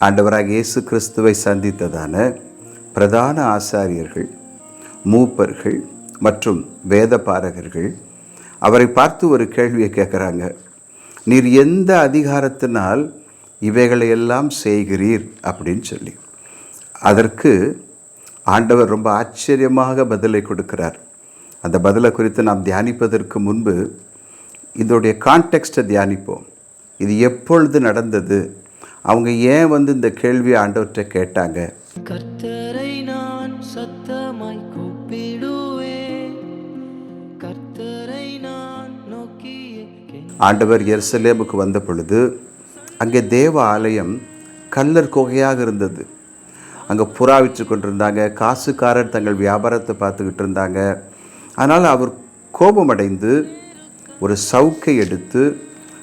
ஆண்டவராக இயேசு கிறிஸ்துவை சந்தித்ததான பிரதான ஆசாரியர்கள் மூப்பர்கள் மற்றும் வேத பாரகர்கள் அவரை பார்த்து ஒரு கேள்வியை கேட்குறாங்க. நீர் எந்த அதிகாரத்தினால் இவைகளை எல்லாம் செய்கிறீர்? அப்படின்னு சொல்லி. அதற்கு ஆண்டவர் ரொம்ப ஆச்சரியமாக பதிலை கொடுக்கிறார். அந்த பதிலை குறித்து நாம் தியானிப்பதற்கு முன்பு இதோடைய கான்டெக்ஸ்ட்டை தியானிப்போம். இது எப்பொழுது நடந்தது? அவங்க ஏன் வந்து இந்த கேள்வியை ஆண்டவர்கிட்ட கேட்டாங்க? கர்த்தரை நான் சத்தமாய் கூப்பிடுவேன். கர்த்தரை நான் கெஞ்சுவேன். ஆண்டவர் எருசலேமுக்கு வந்த பொழுது அங்கே தேவ ஆலயம் கல்லர் குகையாக இருந்தது. அங்கே புறா விற்று கொண்டிருந்தாங்க காசுக்காரர் தங்கள் வியாபாரத்தை பார்த்துக்கிட்டு இருந்தாங்க. அதனால் அவர் கோபமடைந்து ஒரு சவுக்கை எடுத்து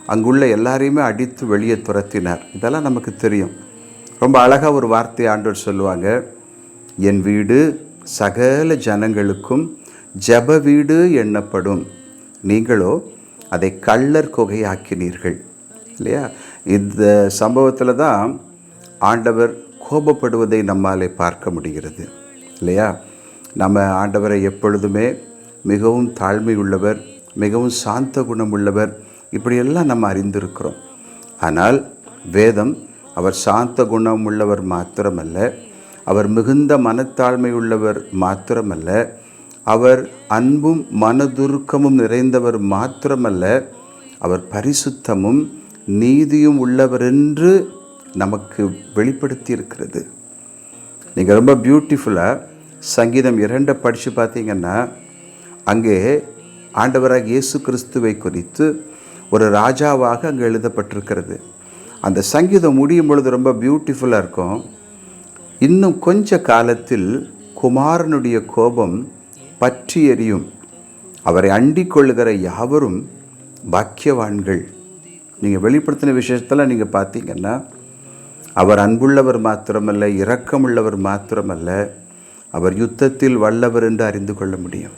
அங்குள்ள எல்லாரையுமே அடித்து வெளியே துரத்தினார். இதெல்லாம் நமக்கு தெரியும். ரொம்ப அழகாக ஒரு வார்த்தை ஆண்டவர் சொல்லுவாங்க. என் வீடு சகல ஜனங்களுக்கும் ஜெப வீடு எண்ணப்படும் நீங்களோ அதை கள்ளர் குகையாக்கினீர்கள். இல்லையா? இந்த சம்பவத்தில் தான் ஆண்டவர் கோபப்படுவதை நம்மாலே பார்க்க முடிகிறது. இல்லையா? நம்ம ஆண்டவரை எப்பொழுதுமே மிகவும் தாழ்மை உள்ளவர் மிகவும் சாந்த குணம் உள்ளவர் இப்படியெல்லாம் நம்ம அறிந்திருக்கிறோம். ஆனால் வேதம் அவர் சாந்த குணம் உள்ளவர் மாத்திரமல்ல அவர் மிகுந்த மனத்தாழ்மை உள்ளவர் மாத்திரமல்ல அவர் அன்பும் மனதுருக்கமும் நிறைந்தவர் மாத்திரமல்ல அவர் பரிசுத்தமும் நீதியும் உள்ளவர் என்று நமக்கு வெளிப்படுத்தி இருக்கிறது நீங்கள் ரொம்ப பியூட்டிஃபுல்லாக சங்கீதம் இரண்டை படித்து பார்த்தீங்கன்னா அங்கே ஆண்டவராக இயேசு கிறிஸ்துவை குறித்து ஒரு ராஜாவாக அங்கே எழுதப்பட்டிருக்கிறது. அந்த சங்கீதம் முடியும் பொழுது ரொம்ப பியூட்டிஃபுல்லாக இருக்கும். இன்னும் கொஞ்ச காலத்தில் குமாரனுடைய கோபம் பற்றி எறியும் அவரை அண்டிக் கொள்ளுகிற யாவரும் பாக்கியவான்கள். நீங்கள் வெளிப்படுத்தின விஷயத்தில் நீங்கள் பார்த்தீங்கன்னா அவர் அன்புள்ளவர் மாத்திரமல்ல இரக்கமுள்ளவர் மாத்திரமல்ல அவர் யுத்தத்தில் வல்லவர் என்று அறிந்து கொள்ள முடியும்.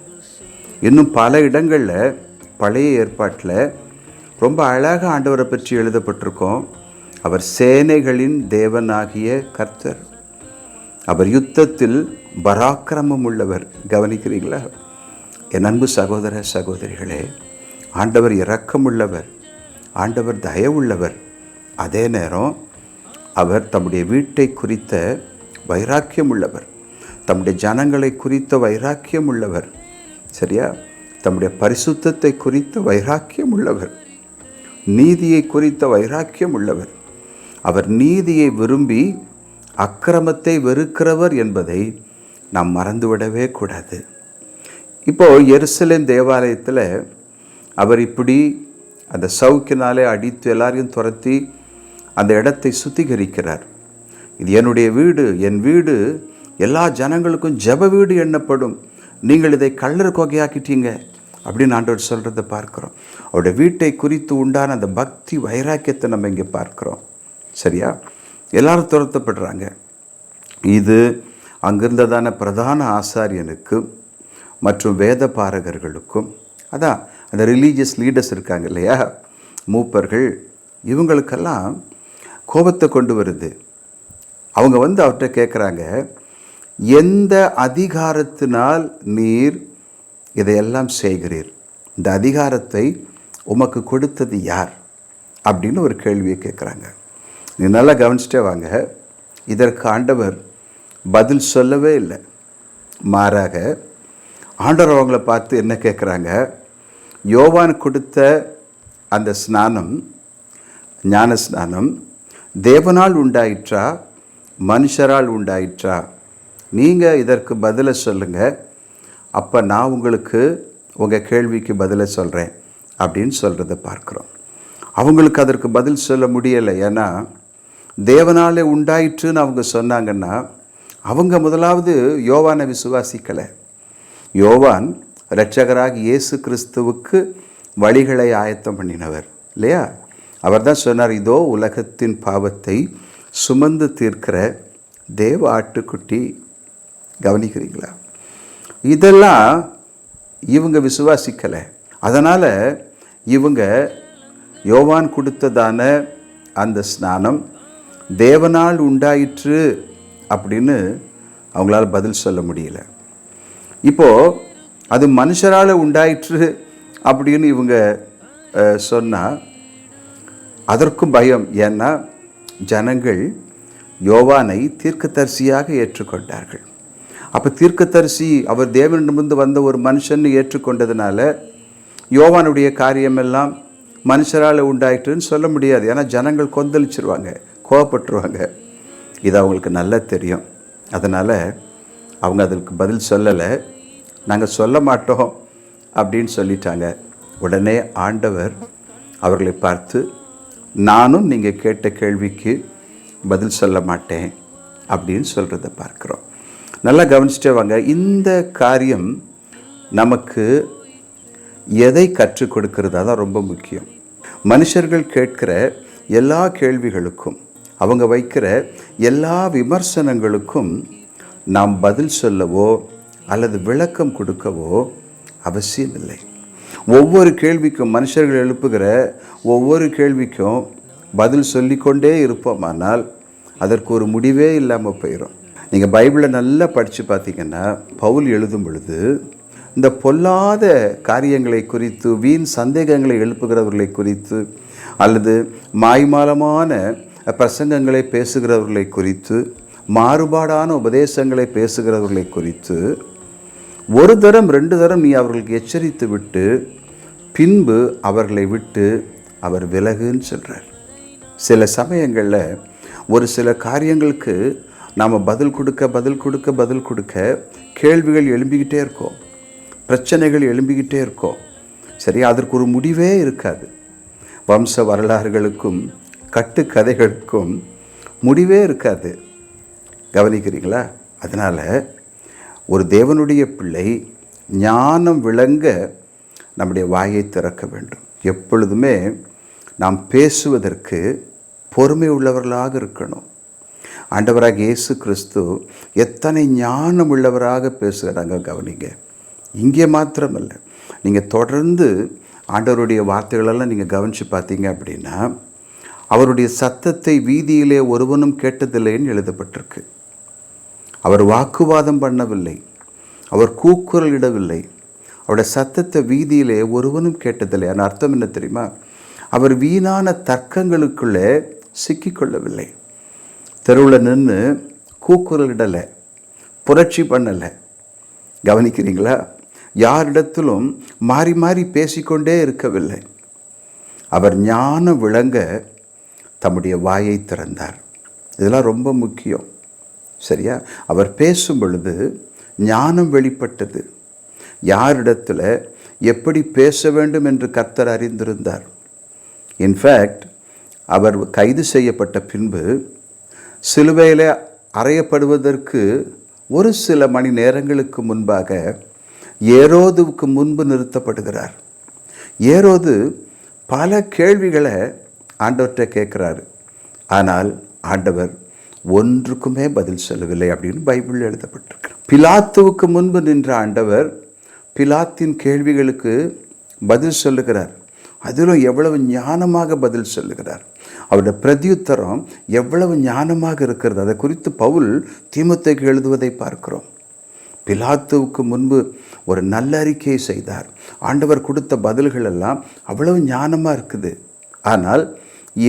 இன்னும் பல இடங்களில் பழைய ஏற்பாட்டில் ரொம்ப அழகாக ஆண்டவரை பற்றி எழுதப்பட்டிருக்கோம். அவர் சேனைகளின் தேவனாகிய கர்த்தர். அவர் யுத்தத்தில் பராக்கிரமம் உள்ளவர். கவனிக்கிறீங்களா? என் அன்பு சகோதர சகோதரிகளே ஆண்டவர் இரக்கமுள்ளவர் ஆண்டவர் தயவுள்ளவர் அதே நேரம் அவர் தம்முடைய வீட்டை குறித்த வைராக்கியம் உள்ளவர். தம்முடைய ஜனங்களை குறித்த வைராக்கியம் உள்ளவர். சரியா? தம்முடைய பரிசுத்தத்தை குறித்த வைராக்கியம் உள்ளவர். நீதியை குறித்த வைராக்கியம் உள்ளவர். அவர் நீதியை விரும்பி அக்கிரமத்தை வெறுக்கிறவர் என்பதை நாம் மறந்துவிடவே கூடாது. இப்போ எருசலேம் தேவாலயத்தில் அவர் இப்படி அந்த சவுக்கினாலே அடித்து எல்லாரையும் துரத்தி அந்த இடத்தை சுத்திகரிக்கிறார். இது என்னுடைய வீடு என் வீடு எல்லா ஜனங்களுக்கும் ஜெப வீடு எண்ணப்படும். நீங்கள் இதை கள்ளர் கொகையாக்கிட்டீங்க. அப்படின்னு ஆண்டவர் சொல்கிறத பார்க்குறோம். அவருடைய வீட்டை குறித்து உண்டான அந்த பக்தி வைராக்கியத்தை நம்ம இங்கே பார்க்குறோம். சரியா? எல்லாரும் துரத்தப்படுறாங்க. இது அங்கிருந்ததான பிரதான ஆசாரியனுக்கும் மற்றும் வேத பாரகர்களுக்கும் அதான் அந்த ரிலீஜியஸ் லீடர்ஸ் இருக்காங்க இல்லையா? மூப்பர்கள் இவங்களுக்கெல்லாம் கோபத்தை கொண்டு வருது. அவங்க வந்து அவர்கிட்ட கேட்குறாங்க எந்த அதிகாரத்தினால் நீர் இதையெல்லாம் செய்கிறீர். இந்த அதிகாரத்தை உமக்கு கொடுத்தது யார்? அப்படின்னு ஒரு கேள்வியை கேட்குறாங்க. நீ நல்லா கவனிச்சிட்டே வாங்க. இதற்கு ஆண்டவர் பதில் சொல்லவே இல்லை. மாறாக ஆண்டவர் அவங்கள பார்த்து என்ன கேட்குறாங்க? யோவான் கொடுத்த அந்த ஸ்நானம் ஞான ஸ்நானம் தேவனால் உண்டாயிற்றா? மனுஷரால் உண்டாயிற்றா? நீங்கள் இதற்கு பதிலை சொல்லுங்கள் அப்போ நான் உங்களுக்கு உங்கள் கேள்விக்கு பதிலை சொல்கிறேன் அப்படின்னு சொல்கிறத பார்க்குறோம். அவங்களுக்கு அதற்கு பதில் சொல்ல முடியலை. ஏன்னா தேவனாலே உண்டாயிற்றுன்னு அவங்க சொன்னாங்கன்னா அவங்க முதலாவது யோவானை விசுவாசிக்கலை. யோவான் இரட்சகராக இயேசு கிறிஸ்துவுக்கு வழிகளை ஆயத்தம் பண்ணினவர் இல்லையா? அவர் தான் சொன்னார் இதோ உலகத்தின் பாவத்தை சுமந்து தீர்க்கிற தேவ ஆட்டுக்குட்டி. கவனிக்கிறீங்களா? இதெல்லாம் இவங்க விசுவாசிக்கலை. அதனால் இவங்க யோவான் கொடுத்ததான அந்த ஸ்நானம் தேவனால் உண்டாயிற்று அப்படின்னு அவங்களால் பதில் சொல்ல முடியல. இப்போது அது மனுஷரால் உண்டாயிற்று அப்படின்னு இவங்க சொன்னால் அதற்கும் பயம். ஏன்னா ஜனங்கள் யோவானை தீர்க்கதரிசியாக ஏற்றுக்கொண்டார்கள். அப்போ தீர்க்கதரிசி அவர் தேவனிடமிருந்து வந்த ஒரு மனுஷன் ஏற்றுக்கொண்டதுனால யோவானுடைய காரியமெல்லாம் மனுஷரால் உண்டாயிட்டுன்னு சொல்ல முடியாது. ஏன்னா ஜனங்கள் கொந்தளிச்சிருவாங்க கோவப்பட்டுருவாங்க. இது அவங்களுக்கு நல்லா தெரியும். அதனால் அவங்க அதற்கு பதில் சொல்லலை. நாங்கள் சொல்ல மாட்டோம் அப்படின்னு சொல்லிட்டாங்க. உடனே ஆண்டவர் அவர்களை பார்த்து நானும் நீங்கள் கேட்ட கேள்விக்கு பதில் சொல்ல மாட்டேன் அப்படின்னு சொல்கிறத பார்க்குறோம். நல்லா கவனிச்சுட்டே வாங்க. இந்த காரியம் நமக்கு எதை கற்றுக் கொடுக்கிறதா தான் ரொம்ப முக்கியம். மனுஷர்கள் கேட்கிற எல்லா கேள்விகளுக்கும் அவங்க வைக்கிற எல்லா விமர்சனங்களுக்கும் நாம் பதில் சொல்லவோ அல்லது விளக்கம் கொடுக்கவோ அவசியமில்லை. ஒவ்வொரு கேள்விக்கும் மனுஷர்கள் எழுப்புகிற ஒவ்வொரு கேள்விக்கும் பதில் சொல்லிக்கொண்டே இருப்போமானால் அதற்கு ஒரு முடிவே இல்லாமல் போயிடும் நீங்கள் பைபிளை நல்லா படித்து பார்த்தீங்கன்னா பவுல் எழுதும் பொழுது இந்த பொல்லாத காரியங்களை குறித்து வீண் சந்தேகங்களை எழுப்புகிறவர்களை குறித்து அல்லது மாய்மாலமான பிரசங்கங்களை பேசுகிறவர்களை குறித்து மாறுபாடான உபதேசங்களை பேசுகிறவர்களை குறித்து ஒரு தரம் ரெண்டு தரம் நீ அவர்களுக்கு எச்சரித்து விட்டு பின்பு அவர்களை விட்டு அவர் விலகுன்னு சொல்கிறார் சில சமயங்களில் ஒரு சில காரியங்களுக்கு நாம் பதில் கொடுக்க பதில் கொடுக்க பதில் கொடுக்க கேள்விகள் எழும்பிக்கிட்டே இருக்கோம். பிரச்சனைகள் எழும்பிக்கிட்டே இருக்கோம். சரி அதற்கு ஒரு முடிவே இருக்காது. வம்ச வரலாறுகளுக்கும் கட்டுக்கதைகளுக்கும் முடிவே இருக்காது. கவனிக்கிறீங்களா? அதனால் ஒரு தேவனுடைய பிள்ளை ஞானம் விளங்க நம்முடைய வாயை திறக்க வேண்டும். எப்பொழுதுமே நாம் பேசுவதற்கு பொறுமை உள்ளவர்களாக இருக்கணும். ஆண்டவராக இயேசு கிறிஸ்து எத்தனை ஞானம் உள்ளவராக பேசுகிறாங்க கவனிங்க. இங்கே மாத்திரமல்ல. நீங்கள் தொடர்ந்து ஆண்டவருடைய வார்த்தைகளெல்லாம் நீங்கள் கவனித்து பார்த்தீங்க அப்படின்னா அவருடைய சத்தத்தை வீதியிலே ஒருவனும் கேட்டதில்லைன்னு எழுதப்பட்டிருக்கு. அவர் வாக்குவாதம் பண்ணவில்லை. அவர் கூக்குரல் இடவில்லை. அவருடைய சத்தத்தை வீதியிலே ஒருவனும் கேட்டதில்லை. ஆனால் அர்த்தம் என்ன தெரியுமா? அவர் வீணான தர்க்கங்களுக்குள்ளே சிக்கிக்கொள்ளவில்லை. தெருவில் நின்று கூக்குரல் இடலை புரட்சி பண்ணலை. கவனிக்கிறீங்களா? யாரிடத்திலும் மாறி மாறி பேசிக்கொண்டே இருக்கவில்லை. அவர் ஞானம் விளங்க தம்முடைய வாயை திறந்தார். இதெல்லாம் ரொம்ப முக்கியம். சரியா? அவர் பேசும் பொழுது ஞானம் வெளிப்பட்டது. யாரிடத்தில் எப்படி பேச வேண்டும் என்று கர்த்தர் அறிந்திருந்தார். இன்ஃபேக்ட் அவர் கைது செய்யப்பட்ட பின்பு சிலுவையில் அறையப்படுவதற்கு ஒரு சில மணி நேரங்களுக்கு முன்பாக ஏரோதுவுக்கு முன்பு நிறுத்தப்படுகிறார். ஏரோது பல கேள்விகளை ஆண்டவர்கிட்ட கேட்குறாரு. ஆனால் ஆண்டவர் ஒன்றுக்குமே பதில் சொல்லவில்லை அப்படின்னு பைபிளில் எழுதப்பட்டிருக்கிறார் பிலாத்துவுக்கு முன்பு நின்ற ஆண்டவர் பிலாத்தின் கேள்விகளுக்கு பதில் சொல்லுகிறார். அதிலும் எவ்வளவு ஞானமாக பதில் சொல்லுகிறார். அவருடைய பிரதியுத்தரம் எவ்வளவு ஞானமாக இருக்கிறது. அதை குறித்து பவுல் தீமத்தைக்கு எழுதுவதை பார்க்கிறோம். பிலாத்துவுக்கு முன்பு ஒரு நல்ல அறிக்கையை செய்தார். ஆண்டவர் கொடுத்த பதில்கள் எல்லாம் அவ்வளவு ஞானமாக இருக்குது. ஆனால்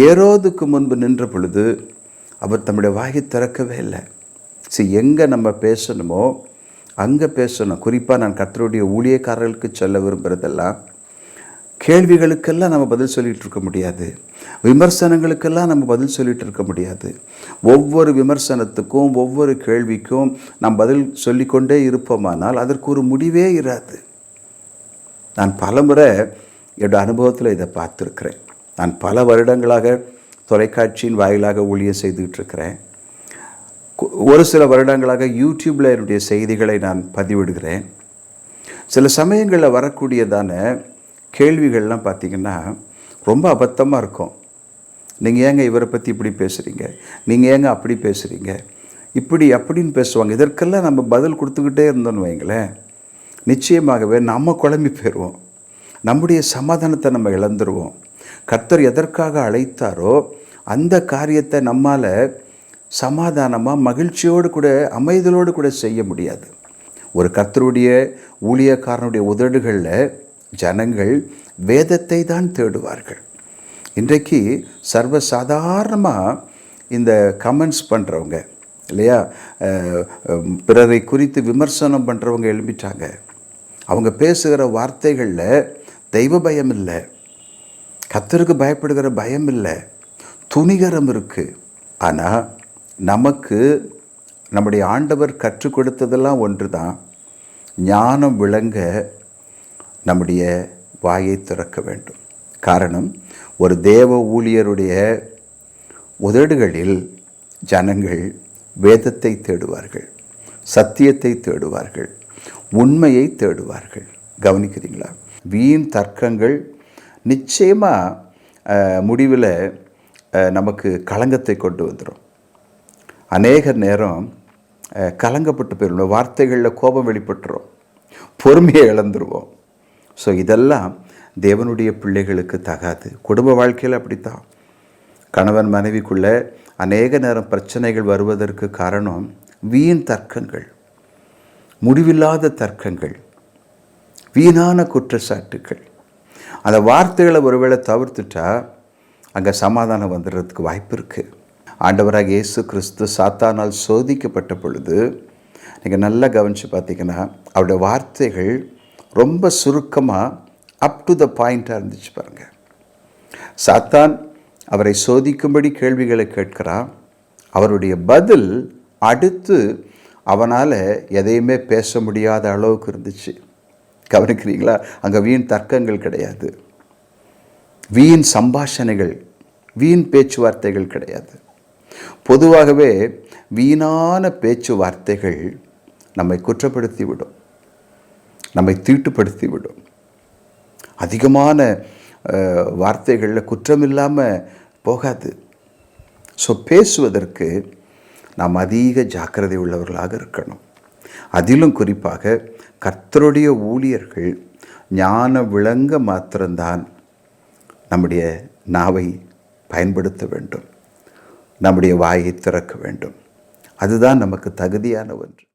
ஏரோதுக்கு முன்பு நின்ற பொழுது அவர் தம்முடைய வாயை திறக்கவே இல்லை. சரி எங்கே நம்ம பேசணுமோ அங்கே பேசணும். குறிப்பாக நான் கர்த்தருடைய ஊழியக்காரர்களுக்கு சொல்ல விரும்புகிறதெல்லாம் கேள்விகளுக்கெல்லாம் நம்ம பதில் சொல்லிகிட்டு இருக்க முடியாது. விமர்சனங்களுக்கெல்லாம் நம்ம பதில் சொல்லிகிட்டு இருக்க முடியாது. ஒவ்வொரு விமர்சனத்துக்கும் ஒவ்வொரு கேள்விக்கும் நாம் பதில் சொல்லிக்கொண்டே இருப்போமானால் அதற்கு ஒரு முடிவே இராது. நான் பலமுறை என்னோடய அனுபவத்தில் இதை பார்த்துருக்கிறேன். நான் பல வருடங்களாக தொலைக்காட்சியின் வாயிலாக ஊழியம் செய்துக்கிட்டு இருக்கிறேன். ஒரு சில வருடங்களாக யூடியூப்பில் என்னுடைய செய்திகளை நான் பதிவிடுகிறேன். சில சமயங்களில் வரக்கூடியதான கேள்விகள்லாம் பார்த்தீங்கன்னா ரொம்ப அபத்தமாக இருக்கும். நீங்கள் ஏங்க இவரை பற்றி இப்படி பேசுகிறீங்க நீங்கள் ஏங்க அப்படி பேசுகிறீங்க இப்படி அப்படின்னு பேசுவாங்க. இதற்கெல்லாம் நம்ம பதில் கொடுத்துக்கிட்டே இருந்தோம்னு வைங்களேன். நிச்சயமாகவே நம்ம குழம்பி போயிடுவோம் நம்முடைய சமாதானத்தை நம்ம இழந்துருவோம். கர்த்தர் எதற்காக அழைத்தாரோ அந்த காரியத்தை நம்மால் சமாதானமாக மகிழ்ச்சியோடு கூட அமைதலோடு கூட செய்ய முடியாது. ஒரு கர்த்தருடைய ஊழியக்காரனுடைய உதடுகளில் ஜனங்கள் வேதத்தை தான் தேடுவார்கள். இன்றைக்கு சர்வசாதாரணமாக இந்த கமெண்ட்ஸ் பண்ணுறவங்க இல்லையா? பிறரை குறித்து விமர்சனம் பண்ணுறவங்க எழும்பிட்டாங்க. அவங்க பேசுகிற வார்த்தைகளில் தெய்வ பயம் இல்லை. கத்தருக்கு பயப்படுகிற பயம் இல்லை. துணிகரம் இருக்குது ஆனால் நமக்கு நம்முடைய ஆண்டவர் கற்றுக் கொடுத்ததெல்லாம் ஒன்று தான் ஞானம் விளங்க நம்முடைய வாயை திறக்க வேண்டும். காரணம் ஒரு தேவ ஊழியருடைய உதடுகளில் ஜனங்கள் வேதத்தை தேடுவார்கள் சத்தியத்தை தேடுவார்கள் உண்மையை தேடுவார்கள். கவனிக்கிறீங்களா? வீண் தர்க்கங்கள் நிச்சயமாக முடிவில் நமக்கு களங்கத்தை கொண்டு வந்துடும் அநேக நேரம் கலங்கப்பட்டு போயிடும் வார்த்தைகளில் கோபம் வெளிப்பட்டுரும். பொறுமையை இழந்துருவோம். ஸோ இதெல்லாம் தேவனுடைய பிள்ளைகளுக்கு தகாது. குடும்ப வாழ்க்கையில் அப்படித்தான். கணவன் மனைவிக்குள்ள அநேக நேரம் பிரச்சனைகள் வருவதற்கு காரணம் வீண் தர்க்கங்கள். முடிவில்லாத தர்க்கங்கள். வீணான குற்றச்சாட்டுகள். அந்த வார்த்தைகளை ஒருவேளை தவிர்த்துட்டா அங்கே சமாதானம் வந்துடுறதுக்கு வாய்ப்பு இருக்குது ஆண்டவராக இயேசு கிறிஸ்து சாத்தானால் சோதிக்கப்பட்ட பொழுது நீங்கள் நல்லா கவனித்து பார்த்தீங்கன்னா அவருடைய வார்த்தைகள் ரொம்ப சுருக்கமாக அப் டு த பாயிண்ட்டாக இருந்துச்சு பாருங்கள் சாத்தான் அவரை சோதிக்கும்படி கேள்விகளை கேட்கிறான் அவருடைய பதில் அடுத்து அவனால் எதையுமே பேச முடியாத அளவுக்கு இருந்துச்சு. கவனிக்கிறீங்களா? அங்கே வீண் தர்க்கங்கள் கிடையாது. வீண் சம்பாஷணைகள் வீண் பேச்சுவார்த்தைகள் கிடையாது. பொதுவாகவே வீணான பேச்சுவார்த்தைகள் நம்மை குற்றப்படுத்தி விடும் நம்மை தீட்டுப்படுத்தி விடும் அதிகமான வார்த்தைகளில் குற்றம் இல்லாமல் போகாது. ஸோ பேசுவதற்கு நாம் அதிக ஜாக்கிரதை உள்ளவர்களாக இருக்கணும். அதிலும் குறிப்பாக கர்த்தருடைய ஊழியர்கள் ஞான விளங்க மாத்திரம்தான் நம்முடைய நாவை பயன்படுத்த வேண்டும். நம்முடைய வாயை திறக்க வேண்டும். அதுதான் நமக்கு தகுதியான ஒன்று.